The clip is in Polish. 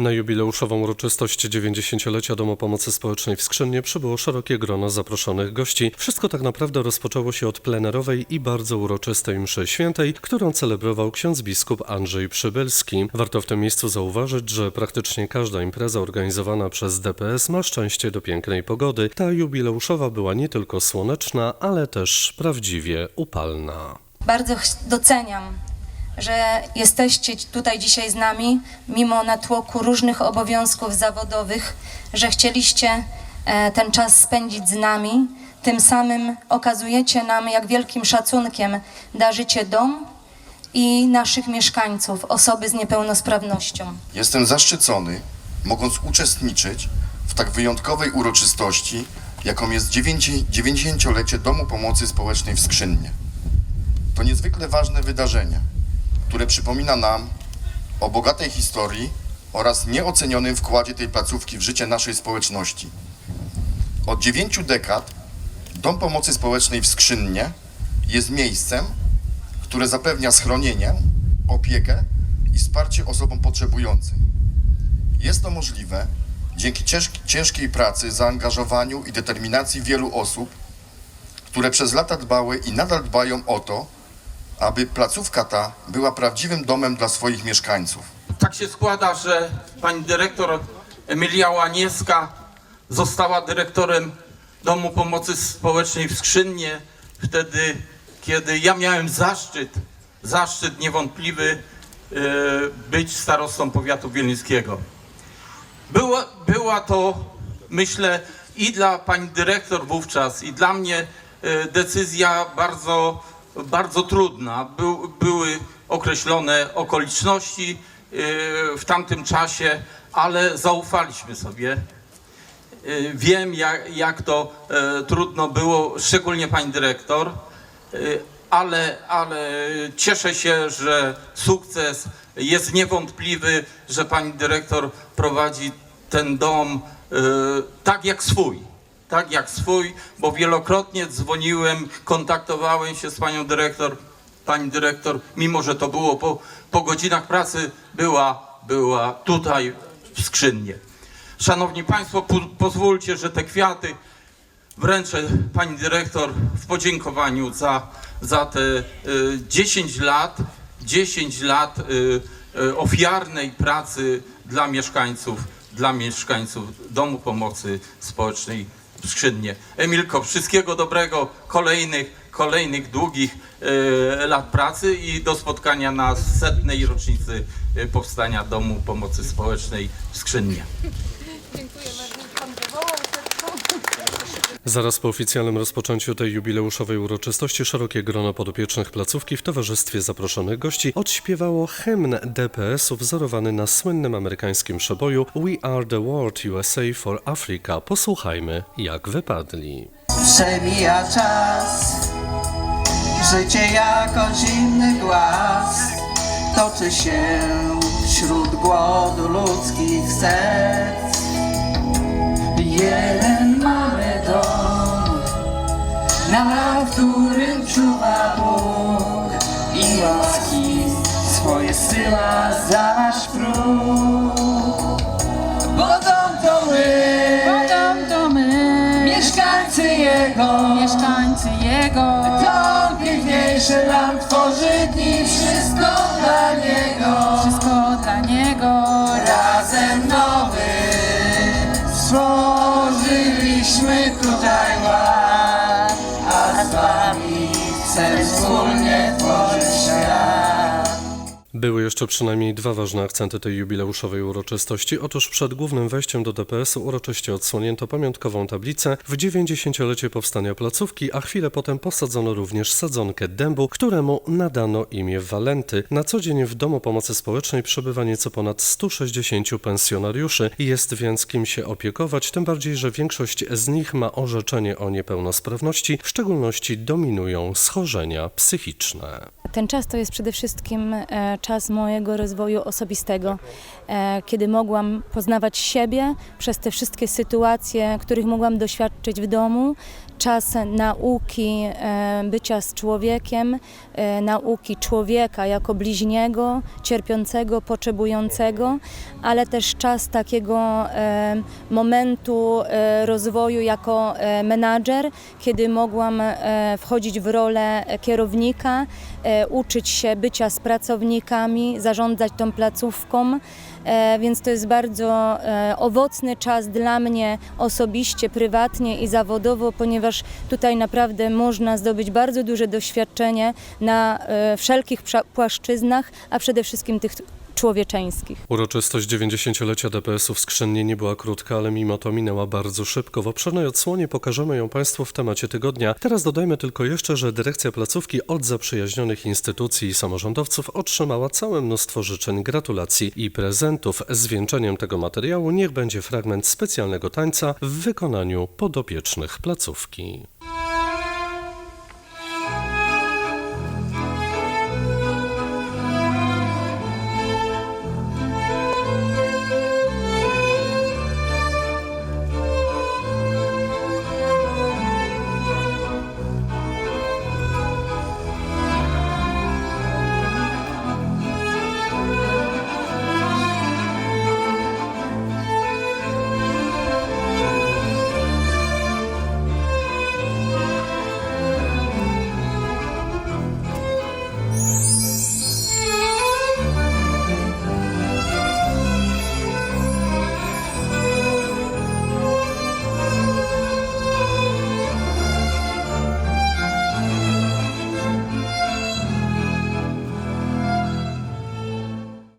Na jubileuszową uroczystość 90-lecia Domu Pomocy Społecznej w Skrzynie przybyło szerokie grono zaproszonych gości. Wszystko tak naprawdę rozpoczęło się od plenerowej i bardzo uroczystej mszy świętej, którą celebrował ksiądz biskup Andrzej Przybylski. Warto w tym miejscu zauważyć, że praktycznie każda impreza organizowana przez DPS ma szczęście do pięknej pogody. Ta jubileuszowa była nie tylko słoneczna, ale też prawdziwie upalna. Bardzo doceniam, że jesteście tutaj dzisiaj z nami, mimo natłoku różnych obowiązków zawodowych, że chcieliście e, ten czas spędzić z nami. Tym samym okazujecie nam, jak wielkim szacunkiem darzycie dom i naszych mieszkańców, osoby z niepełnosprawnością. Jestem zaszczycony, mogąc uczestniczyć w tak wyjątkowej uroczystości, jaką jest 90-lecie Domu Pomocy Społecznej w Skrzynnie. To niezwykle ważne wydarzenie, które przypomina nam o bogatej historii oraz nieocenionym wkładzie tej placówki w życie naszej społeczności. Od dziewięciu dekad Dom Pomocy Społecznej w Skrzynnie jest miejscem, które zapewnia schronienie, opiekę i wsparcie osobom potrzebującym. Jest to możliwe dzięki ciężk- ciężkiej pracy, zaangażowaniu i determinacji wielu osób, które przez lata dbały i nadal dbają o to, aby placówka ta była prawdziwym domem dla swoich mieszkańców. Tak się składa, że pani dyrektor Emilia Łaniewska została dyrektorem Domu Pomocy Społecznej w Skrzynnie wtedy, kiedy ja miałem zaszczyt, zaszczyt niewątpliwy e, być starostą powiatu wielńskiego. Była, była to, myślę, i dla pani dyrektor wówczas, i dla mnie e, decyzja bardzo, bardzo trudna. Był, były określone okoliczności e, w tamtym czasie, ale zaufaliśmy sobie. E, Wiem, jak, jak to e, trudno było, szczególnie pani dyrektor, e, ale, ale cieszę się, że sukces jest niewątpliwy, że pani dyrektor prowadzi ten dom tak jak swój. Tak jak swój, bo wielokrotnie dzwoniłem, kontaktowałem się z panią dyrektor. Pani dyrektor, mimo że to było po, po godzinach pracy, była, była tutaj w skrzynnie. Szanowni Państwo, po, pozwólcie, że te kwiaty wręczę pani dyrektor w podziękowaniu za, za te y, 10 lat, 10 lat y, y, ofiarnej pracy dla mieszkańców, dla mieszkańców Domu Pomocy Społecznej w Skrzynnie. Emilko, wszystkiego dobrego, kolejnych, kolejnych długich y, lat pracy i do spotkania na setnej rocznicy y, powstania Domu Pomocy Społecznej w Skrzynnie. Zaraz po oficjalnym rozpoczęciu tej jubileuszowej uroczystości szerokie grono podopiecznych placówki w towarzystwie zaproszonych gości odśpiewało hymn DPS-u wzorowany na słynnym amerykańskim przeboju We are the world USA for Africa. Posłuchajmy, jak wypadli. Przemija czas, życie jako zimny głaz toczy się wśród głodu ludzkich serc. Jeden mamy dom, Jego. To piękniejszy nam tworzy dni, wszystko dla Niego. Jeszcze przynajmniej dwa ważne akcenty tej jubileuszowej uroczystości. Otóż przed głównym wejściem do DPS-u uroczyście odsłonięto pamiątkową tablicę w 90-lecie powstania placówki, a chwilę potem posadzono również sadzonkę dębu, któremu nadano imię Walenty. Na co dzień w Domu Pomocy Społecznej przebywa nieco ponad 160 pensjonariuszy. Jest więc kim się opiekować, tym bardziej, że większość z nich ma orzeczenie o niepełnosprawności, w szczególności dominują schorzenia psychiczne. Ten czas to jest przede wszystkim e, czas mojego rozwoju osobistego, e, kiedy mogłam poznawać siebie przez te wszystkie sytuacje, których mogłam doświadczyć w domu. Czas nauki e, bycia z człowiekiem, e, nauki człowieka jako bliźniego, cierpiącego, potrzebującego, ale też czas takiego momentu rozwoju jako menadżer, kiedy mogłam wchodzić w rolę kierownika, uczyć się bycia z pracownikami, zarządzać tą placówką. E, Więc to jest bardzo e, owocny czas dla mnie osobiście, prywatnie i zawodowo, ponieważ tutaj naprawdę można zdobyć bardzo duże doświadczenie na e, wszelkich płaszczyznach, a przede wszystkim tych człowieczeńskich. Uroczystość 90-lecia DPS-u w Skrzennie nie była krótka, ale mimo to minęła bardzo szybko. W obszernej odsłonie pokażemy ją Państwu w temacie tygodnia. Teraz dodajmy tylko jeszcze, że dyrekcja placówki od zaprzyjaźnionych instytucji i samorządowców otrzymała całe mnóstwo życzeń, gratulacji i prezentów. Zwieńczeniem tego materiału niech będzie fragment specjalnego tańca w wykonaniu podopiecznych placówki.